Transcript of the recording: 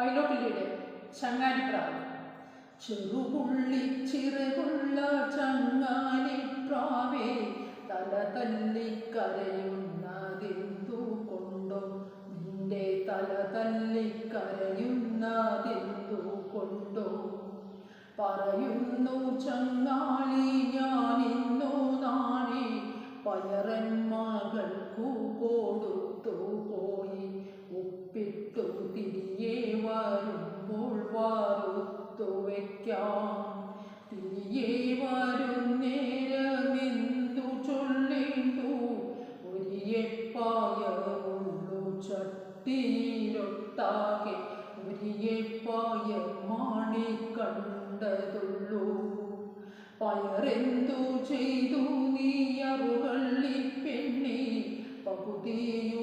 പൈലോട്ടിലിയുടെ ചങ്ങാലിപ്രാവ് ചെറുപുള്ളി ചിറകുള്ള ചങ്ങാലിപ്രാവേ തല തല്ലി കരയുന്നതെന്തു കൊണ്ടോ നിന്റെ തല തല്ലി കരയുന്നതെന്തു കൊണ്ടോ പറയുന്നു ചങ്ങാലി ഞാനിന്നു നാണി പയറൻ ചട്ടിയിലൊട്ടാകെ ഒരിയപ്പായ മാണി കണ്ടതുള്ളൂ. പയറെന്തു ചെയ്തു നീ